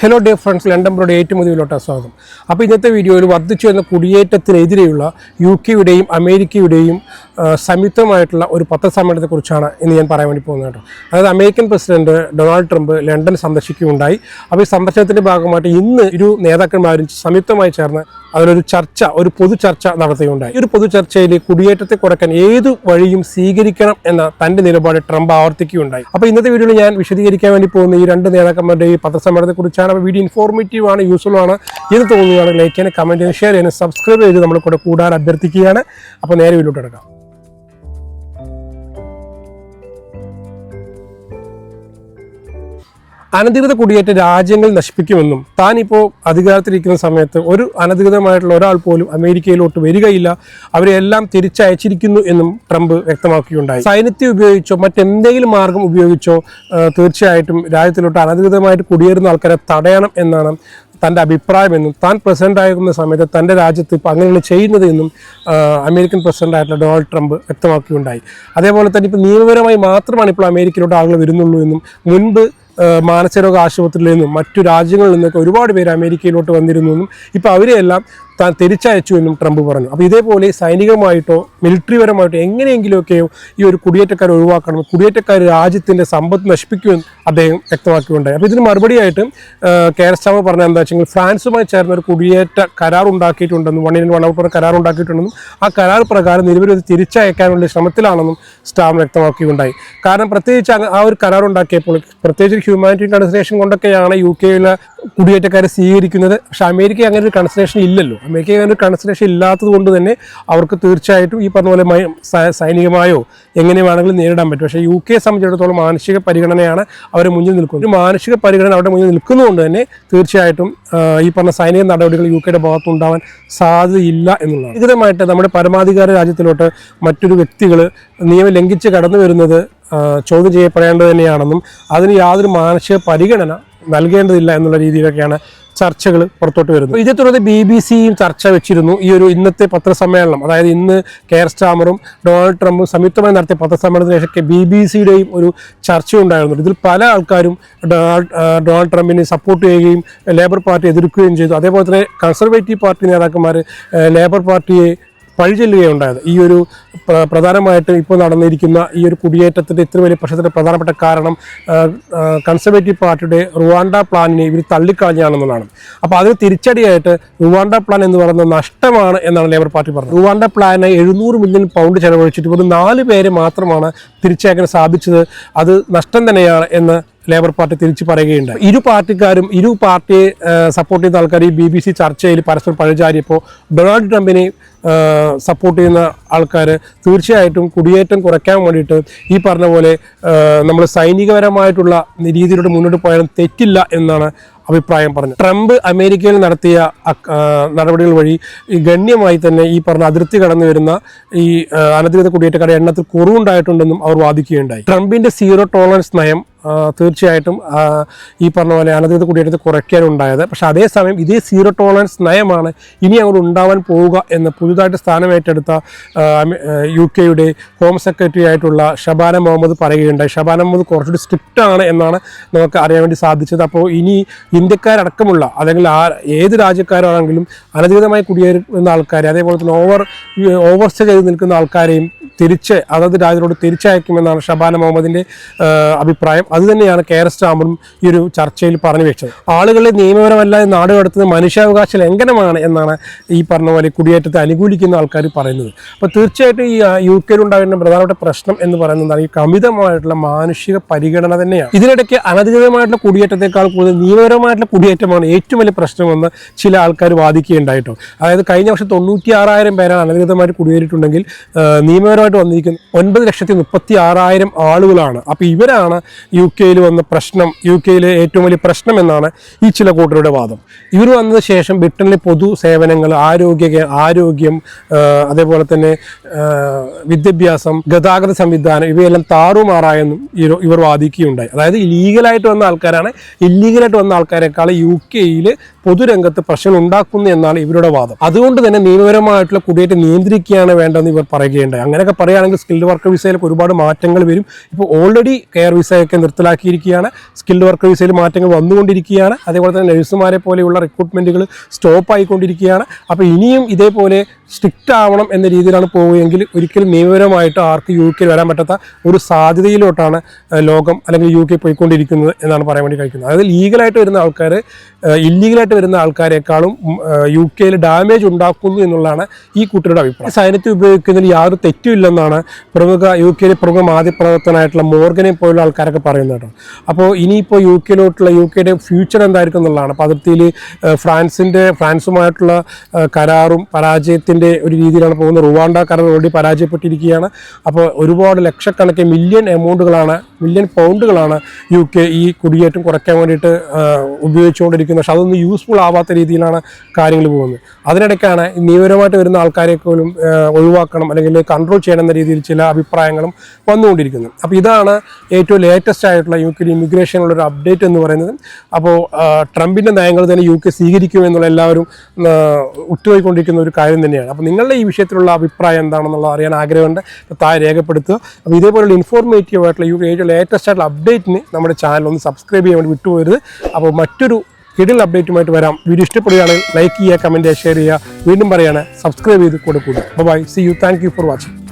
Hello dear friends London broad ഏറ്റവും മുതലോട്ട് സ്വാഗതം. അപ്പോൾ ഇന്നത്തെ വീഡിയോയിൽ വർദ്ധിച്ചു വരുന്ന കുടിയേറ്റത്തിനെതിരെയുള്ള യു കെയുടെയും അമേരിക്കയുടെയും സംയുക്തമായിട്ടുള്ള ഒരു പത്രസമ്മേളനത്തെക്കുറിച്ചാണ് ഇന്ന് ഞാൻ പറയാൻ വേണ്ടി പോകുന്നത് കേട്ടോ. അതായത് American president Donald Trump London സന്ദർശിക്കുകയുണ്ടായി. അപ്പോൾ ഈ സന്ദർശനത്തിന്റെ ഭാഗമായിട്ട് ഇന്ന് ഇരു നേതാക്കന്മാരും സംയുക്തമായി ചേർന്ന് അതിലൊരു ചർച്ച ഒരു പൊതു ചർച്ച നടത്തുകയുണ്ടായി. ഈ ഒരു പൊതു ചർച്ചയിൽ കുടിയേറ്റത്തെ കുറയ്ക്കാൻ ഏത് വഴിയും സ്വീകരിക്കണം എന്ന തന്റെ നിലപാട് ട്രംപ് ആവർത്തിക്കുകയുണ്ടായി. അപ്പോൾ ഇന്നത്തെ വീഡിയോയിൽ ഞാൻ വിശദീകരിക്കാൻ വേണ്ടി പോകുന്ന ഈ രണ്ട് നേതാക്കന്മാരുടെ ഈ പത്രസമ്മേളനത്തെ കുറിച്ചാണ്. അപ്പോൾ വീഡിയോ ഇൻഫോർമേറ്റീവ് ആണ് യൂസ്ഫുൾ ആണ്. എന്ന് തോന്നുകയാണ് ലൈക്ക് ചെയ്യാൻ കമന്റ് ചെയ്യാൻ ഷെയർ ചെയ്യാൻ സബ്സ്ക്രൈബ് ചെയ്ത് നമ്മൾ കൂടെ കൂടാൻ അഭ്യർത്ഥിക്കുകയാണ്. അപ്പോൾ നേരെ വീട്ടിലോട്ട് എടുക്കാം അനധികൃത കുടിയേറ്റ രാജ്യങ്ങൾ നശിപ്പിക്കുമെന്നും താൻ ഇപ്പോൾ അധികാരത്തിലിരിക്കുന്ന സമയത്ത് ഒരു അനധികൃതമായിട്ടുള്ള ഒരാൾ പോലും അമേരിക്കയിലോട്ട് വരികയില്ല. അവരെല്ലാം തിരിച്ചയച്ചിരിക്കുന്നു എന്നും ട്രംപ് വ്യക്തമാക്കുകയുണ്ടായി. സൈന്യത്തെ ഉപയോഗിച്ചോ മറ്റെന്തെങ്കിലും മാർഗം ഉപയോഗിച്ചോ തീർച്ചയായിട്ടും രാജ്യത്തിലോട്ട് അനധികൃതമായിട്ട് കുടിയേറുന്ന ആൾക്കാരെ തടയണം എന്നാണ് തന്റെ അഭിപ്രായമെന്നും താൻ പ്രസിഡന്റ് ആയിരുന്ന സമയത്ത് തന്റെ രാജ്യത്ത് ഇപ്പോൾ അങ്ങനെയാണ് ചെയ്യുന്നത് എന്നും അമേരിക്കൻ പ്രസിഡന്റ് ആയിട്ടുള്ള ഡൊണാൾഡ് ട്രംപ് വ്യക്തമാക്കുകയുണ്ടായി. അതേപോലെ തന്നെ ഇപ്പോൾ നിയമപരമായി മാത്രമാണ് ഇപ്പോൾ അമേരിക്കയിലോട്ട് ആളുകൾ വരുന്നുള്ളൂ എന്നും മുൻപ് മാനസരോഗ ആശുപത്രിയിൽ നിന്നും മറ്റു രാജ്യങ്ങളിൽ നിന്നൊക്കെ ഒരുപാട് പേര് അമേരിക്കയിലോട്ട് വന്നിരുന്നു എന്നും ഇപ്പോൾ അവരെയെല്ലാം താൻ തിരിച്ചയച്ചു എന്നും ട്രംപ് പറഞ്ഞു. അപ്പോൾ ഇതേപോലെ സൈനികമായിട്ടോ മിലിറ്ററി പരമായിട്ടോ എങ്ങനെയെങ്കിലുമൊക്കെയോ ഈ ഒരു കുടിയേറ്റക്കാരെ ഒഴിവാക്കണം കുടിയേറ്റക്കാർ രാജ്യത്തിന്റെ സമ്പത്ത് നശിപ്പിക്കുമെന്ന് അദ്ദേഹം വ്യക്തമാക്കിയുണ്ടായി. അപ്പോൾ ഇതിന് മറുപടിയായിട്ട് കേരള പറഞ്ഞ എന്താ വെച്ചെങ്കിൽ ഫ്രാൻസുമായി ചേർന്ന ഒരു കുടിയേറ്റ കരാർ ഉണ്ടാക്കിയിട്ടുണ്ടെന്നും വൺ ഇൻ വൺ ഔട്ട് കരാർ ഉണ്ടാക്കിയിട്ടുണ്ടെന്നും ആ കരാർ പ്രകാരം നിലവിൽ ഇത് തിരിച്ചയക്കാനുള്ള ശ്രമത്തിലാണെന്നും സ്റ്റാം വ്യക്തമാക്കിയുണ്ടായി. കാരണം പ്രത്യേകിച്ച് ആ ഒരു കരാർ ഉണ്ടാക്കിയപ്പോൾ പ്രത്യേകിച്ച് ഹ്യൂമാനിറ്റി കൺസിഡറേഷൻ കൊണ്ടൊക്കെയാണ് യു കെയിലെ കുടിയേറ്റക്കാരെ സ്വീകരിക്കുന്നത്. പക്ഷെ അമേരിക്ക അങ്ങനെ ഒരു കൺസിഡറേഷൻ ഇല്ലല്ലോ. അമേരിക്ക അങ്ങനെ ഒരു കൺസിഡറേഷൻ ഇല്ലാത്തത് കൊണ്ട് തന്നെ അവർക്ക് തീർച്ചയായിട്ടും ഈ പറഞ്ഞ പോലെ സൈനികമായോ എങ്ങനെ വേണമെങ്കിലും നേരിടാൻ പറ്റും. പക്ഷേ യു കെ സംബന്ധിച്ചിടത്തോളം മാനസിക പരിഗണനയാണ് അവരെ മുന്നിൽ നിൽക്കുന്നത്. ഒരു മാനസിക പരിഗണന അവരുടെ മുന്നിൽ നിൽക്കുന്നതുകൊണ്ട് തന്നെ തീർച്ചയായിട്ടും ഈ പറഞ്ഞ സൈനിക നടപടികൾ യു കെയുടെ ഭാഗത്ത് ഉണ്ടാവാൻ സാധ്യതയില്ല എന്നുള്ളതാണ്. ഇതരമായിട്ട് നമ്മുടെ പരമാധികാര രാജ്യത്തിലോട്ട് മറ്റൊരു വ്യക്തികൾ നിയമം ലംഘിച്ച് കടന്നു വരുന്നത് ചോദ്യം ചെയ്യപ്പെടേണ്ടത് തന്നെയാണെന്നും അതിന് യാതൊരു മാനസിക പരിഗണന നൽകേണ്ടതില്ല എന്നുള്ള രീതിയിലൊക്കെയാണ് ചർച്ചകൾ പുറത്തോട്ട് വരുന്നത്. ഇതേ തുടർന്ന് ബി ബി സിയും ചർച്ച വെച്ചിരുന്നു. ഈ ഒരു ഇന്നത്തെ പത്രസമ്മേളനം അതായത് ഇന്ന് കെയർ സ്റ്റാമറും ഡൊണാൾഡ് ട്രംപും സംയുക്തമായി നടത്തിയ പത്രസമ്മേളനത്തിന് ശേഷം ബി ബി സിയുടെയും ഒരു ചർച്ച ഉണ്ടായിരുന്നുണ്ട് ഇതിൽ പല ആൾക്കാരും ഡൊണാൾഡ് ഡൊണാൾഡ് ട്രംപിനെ സപ്പോർട്ട് ചെയ്യുകയും ലേബർ പാർട്ടി എതിർക്കുകയും ചെയ്തു. അതേപോലെ തന്നെ കൺസർവേറ്റീവ് പാർട്ടി നേതാക്കന്മാർ ലേബർ പാർട്ടിയെ പഴിചൊല്ലുകയുണ്ടായത്. ഈ ഒരു പ്രധാനമായിട്ട് ഇപ്പോൾ നടന്നിരിക്കുന്ന ഈ ഒരു കുടിയേറ്റത്തിന്റെ ഇത്ര വലിയ പ്രശ്നത്തിന്റെ പ്രധാനപ്പെട്ട കാരണം കൺസർവേറ്റീവ് പാർട്ടിയുടെ റുവാണ്ട പ്ലാനിനെ ഇവർ തള്ളിക്കളഞ്ഞാണെന്നുള്ളതാണ് അപ്പോൾ അതിന് തിരിച്ചടിയായിട്ട് റുവാണ്ട പ്ലാൻ എന്ന് പറയുന്നത് നഷ്ടമാണ് എന്നാണ് ലേബർ പാർട്ടി പറഞ്ഞത്. റുവാണ്ട പ്ലാന് എഴുന്നൂറ് മില്യൺ പൗണ്ട് ചെലവഴിച്ചിട്ട് ഒരു നാല് പേരെ മാത്രമാണ് തിരിച്ചയക്കാൻ സാധിച്ചത്. അത് നഷ്ടം തന്നെയാണ് എന്ന് ലേബർ പാർട്ടി തിരിച്ചു പറയുകയുണ്ട് ഇരു പാർട്ടിക്കാരും ഇരു പാർട്ടിയെ സപ്പോർട്ട് ചെയ്യുന്ന ആൾക്കാർ ഈ ബി ബി സി ചർച്ചയിൽ പരസ്പരം പഴിചാരിയപ്പോൾ ഡൊണാൾഡ് ട്രംപിനെ സപ്പോർട്ട് ചെയ്യുന്ന ആൾക്കാർ തീർച്ചയായിട്ടും കുടിയേറ്റം കുറയ്ക്കാൻ വേണ്ടിയിട്ട് ഈ പറഞ്ഞ പോലെ നമ്മൾ സൈനികപരമായിട്ടുള്ള രീതിയിലൂടെ മുന്നോട്ട് പോയാലും തെറ്റില്ല എന്നാണ് അഭിപ്രായം പറഞ്ഞു ട്രംപ് അമേരിക്കയിൽ നടത്തിയ നടപടികൾ വഴി ഗണ്യമായി തന്നെ ഈ പറഞ്ഞ അതിർത്തി കടന്നു വരുന്ന ഈ അനധികൃത കുടിയേറ്റക്കാരുടെ എണ്ണത്തിൽ കുറവുണ്ടായിട്ടുണ്ടെന്നും അവർ വാദിക്കുകയുണ്ടായി. ട്രംപിന്റെ സീറോ ടോളറൻസ് നയം തീർച്ചയായിട്ടും ഈ പറഞ്ഞ പോലെ അനധികൃത കുടിയേറ്റത്തെ കുറയ്ക്കാനുണ്ടായത്. പക്ഷെ അതേസമയം ഇതേ സീറോ ടോളറൻസ് നയമാണ് ഇനി അങ്ങോട്ട് ഉണ്ടാവാൻ പോവുക എന്ന് പുതുതായിട്ട് സ്ഥാനമേറ്റെടുത്ത യു കെയുടെ ഹോം സെക്രട്ടറി ആയിട്ടുള്ള ഷബാന മുഹമ്മദ് പറയുകയുണ്ടായി. ഷബാന മുഹമ്മദ് കുറച്ചുകൂടി സ്ട്രിക്റ്റ് ആണ് എന്നാണ് നമുക്ക് അറിയാൻ വേണ്ടി സാധിച്ചത്. അപ്പോൾ ഇനി ഇന്ത്യക്കാരടക്കമുള്ള അല്ലെങ്കിൽ ആ ഏത് രാജ്യക്കാരാണെങ്കിലും അനധികൃതമായി കുടിയേറുന്ന ആൾക്കാരെ അതേപോലെ തന്നെ ഓവർ ഓവർസ്റ്റേ ചെയ്ത് നിൽക്കുന്ന ആൾക്കാരെയും തിരിച്ച് അതത് രാജ്യത്തോട് തിരിച്ചയക്കുമെന്നാണ് ഷബാന മുഹമ്മദിന്റെ അഭിപ്രായം. അതുതന്നെയാണ് കെയർ സ്റ്റാമറും ഈ ഒരു ചർച്ചയിൽ പറഞ്ഞു വെച്ചത്. ആളുകളെ നിയമപരമല്ലാതെ നാട് കടത്തുന്നത് മനുഷ്യാവകാശ ലംഘനമാണ് എന്നാണ് ഈ പറഞ്ഞ പോലെ കുടിയേറ്റത്തെ അനുകൂലിക്കുന്ന ആൾക്കാർ പറയുന്നത്. അപ്പോൾ തീർച്ചയായിട്ടും ഈ യു കെയിൽ ഉണ്ടാകുന്ന പ്രധാനപ്പെട്ട പ്രശ്നം എന്ന് പറയുന്നത് ഈ കമിതമായിട്ടുള്ള മാനുഷിക പരിഗണന തന്നെയാണ്. ഇതിനിടയ്ക്ക് അനധികൃതമായിട്ടുള്ള കുടിയേറ്റത്തെക്കാൾ കൂടുതൽ നിയമപരമായിട്ടുള്ള കുടിയേറ്റമാണ് ഏറ്റവും വലിയ പ്രശ്നമെന്ന് ചില ആൾക്കാർ വാദിക്കുകയുണ്ടായിട്ടോ. അതായത് കഴിഞ്ഞ വർഷം തൊണ്ണൂറ്റി ആറായിരം പേരാണ് അനധികൃതമായിട്ട് കുടിയേറിയിട്ടുണ്ടെങ്കിൽ നിയമപരമായിട്ട് വന്നിരിക്കുന്ന ഒൻപത് ലക്ഷത്തി മുപ്പത്തി ആറായിരം ആളുകളാണ്. അപ്പോൾ ഇവരാണ് യു കെയിൽ വന്ന പ്രശ്നം യു കെയിലെ ഏറ്റവും വലിയ പ്രശ്നം എന്നാണ് ഈ ചില കൂട്ടരുടെ വാദം. ഇവർ വന്നതിന് ശേഷം ബ്രിട്ടനിലെ പൊതു സേവനങ്ങൾ ആരോഗ്യ ആരോഗ്യം ആരോഗ്യം അതേപോലെ തന്നെ വിദ്യാഭ്യാസം ഗതാഗത സംവിധാനം ഇവയെല്ലാം താറുമാറായെന്നും ഇവർ- വാദിക്കുകയുണ്ടായി. അതായത് ലീഗലായിട്ട് വന്ന ആൾക്കാരാണ് ഇല്ലീഗലായിട്ട് വന്ന ആൾക്കാരെക്കാൾ യു കെയിൽ പൊതുരംഗത്ത് പ്രശ്നം ഉണ്ടാക്കുന്നു എന്നാണ് ഇവരുടെ വാദം. അതുകൊണ്ട് തന്നെ നിയമപരമായിട്ടുള്ള കുടിയേറ്റം നിയന്ത്രിക്കുകയാണ് വേണ്ടതെന്ന് ഇവർ പറയുകയുണ്ടായി. അങ്ങനെയൊക്കെ പറയുകയാണെങ്കിൽ സ്കിൽഡ് വർക്കർ വിസയിലൊക്കെ ഒരുപാട് മാറ്റങ്ങൾ വരും. ഇപ്പോൾ ഓൾറെഡി കെയർ വിസയൊക്കെ നിർത്തലാക്കിയിരിക്കുകയാണ്. സ്കിൽഡ് വർക്കർ വിസയിൽ മാറ്റങ്ങൾ വന്നുകൊണ്ടിരിക്കുകയാണ്. അതേപോലെ തന്നെ നഴ്സുമാരെ പോലെയുള്ള റിക്രൂട്ട്മെന്റുകൾ സ്റ്റോപ്പ് ആയിക്കൊണ്ടിരിക്കുകയാണ്. അപ്പോൾ ഇനിയും ഇതേപോലെ സ്ട്രിക്റ്റ് ആവണം എന്ന രീതിയിലാണ് പോവുകയെങ്കിൽ ഒരിക്കലും നിയമപരമായിട്ട് ആർക്ക് യു കെയിൽ വരാൻ പറ്റാത്ത ഒരു സാധ്യതയിലോട്ടാണ് ലോകം അല്ലെങ്കിൽ യു കെ പോയിക്കൊണ്ടിരിക്കുന്നത് എന്നാണ് പറയാൻ വേണ്ടി കഴിക്കുന്നത്. അതായത് ലീഗലായിട്ട് വരുന്ന ആൾക്കാർ ഇല്ലീഗലായിട്ട് വരുന്ന ആൾക്കാരെക്കാളും യു കെയിൽ ഡാമേജ് ഉണ്ടാക്കുന്നു എന്നുള്ളതാണ് ഈ കൂട്ടരുടെ അഭിപ്രായം. സൈന്യത്തിൽ ഉപയോഗിക്കുന്നതിൽ യാതൊരു തെറ്റുമില്ലെന്നാണ് പ്രമുഖ യു കെയിലെ പ്രമുഖ മാധ്യമപ്രവർത്തനായിട്ടുള്ള മോർഗനെ പോലുള്ള ആൾക്കാരൊക്കെ പറയുന്നത് അപ്പോൾ ഇനിയിപ്പോൾ യു കെയിലോട്ടുള്ള യു കെയുടെ ഫ്യൂച്ചർ എന്തായിരിക്കും എന്നുള്ളതാണ്. അപ്പോൾ അതിർത്തിയിൽ ഫ്രാൻസിന്റെ ഫ്രാൻസുമായിട്ടുള്ള കരാറും പരാജയത്തിന്റെ ഒരു രീതിയിലാണ് പോകുന്നത്. റുവാണ്ട കരാർ ഓൾറെഡി പരാജയപ്പെട്ടിരിക്കുകയാണ്. അപ്പോൾ ഒരുപാട് ലക്ഷക്കണക്കിന് മില്യൺ എമൗണ്ടുകളാണ് മില്യൺ പൗണ്ടുകളാണ് യു കെ ഈ കുടിയേറ്റം കുറയ്ക്കാൻ വേണ്ടിയിട്ട് ഉപയോഗിച്ചുകൊണ്ടിരിക്കുന്നത്. പക്ഷെ അതൊന്നും യൂസ്ഫുൾ ആവാത്ത രീതിയിലാണ് കാര്യങ്ങൾ പോകുന്നത്. അതിനിടയ്ക്കാണ് നിയമപരമായിട്ട് വരുന്ന ആൾക്കാരെ പോലും ഒഴിവാക്കണം അല്ലെങ്കിൽ കൺട്രോൾ ചെയ്യണം എന്ന രീതിയിൽ ചില അഭിപ്രായങ്ങളും വന്നുകൊണ്ടിരിക്കുന്നത് അപ്പോൾ ഇതാണ് ഏറ്റവും ലേറ്റസ്റ്റ് ആയിട്ടുള്ള യു കെയിൽ ഇമിഗ്രേഷനുള്ള ഒരു അപ്ഡേറ്റ് എന്ന് പറയുന്നത്. അപ്പോൾ ട്രംപിന്റെ നയങ്ങൾ തന്നെ യു കെ സ്വീകരിക്കുമെന്നുള്ള എല്ലാവരും ഉറ്റുപോയിക്കൊണ്ടിരിക്കുന്ന ഒരു കാര്യം തന്നെയാണ്. അപ്പോൾ നിങ്ങളുടെ ഈ വിഷയത്തിലുള്ള അഭിപ്രായം എന്താണെന്നുള്ളത് അറിയാൻ ആഗ്രഹമുണ്ട്. താഴെ രേഖപ്പെടുത്തുക. അപ്പോൾ ഇതേപോലുള്ള ഇൻഫോർമേറ്റീവ് ആയിട്ടുള്ള യു ഏറ്റവും ലേറ്റസ്റ്റ് ആയിട്ടുള്ള അപ്ഡേറ്റിന് നമ്മുടെ ചാനൽ ഒന്ന് സബ്സ്ക്രൈബ് ചെയ്യാൻ വേണ്ടി വിട്ടുപോകരുത് അപ്പോൾ മറ്റൊരു കിടിൽ അപ്ഡേറ്റുമായിട്ട് വരാം. വീഡിയോ ഇഷ്ടപ്പെടുകയാണെങ്കിൽ ലൈക്ക് ചെയ്യുക കമന്റ് ചെയ്യുക ഷെയർ ചെയ്യുക. വീണ്ടും പറയുകയാണ് സബ്സ്ക്രൈബ് ചെയ്ത് കൂടെ കൂടുക. Bye see you thank you for watching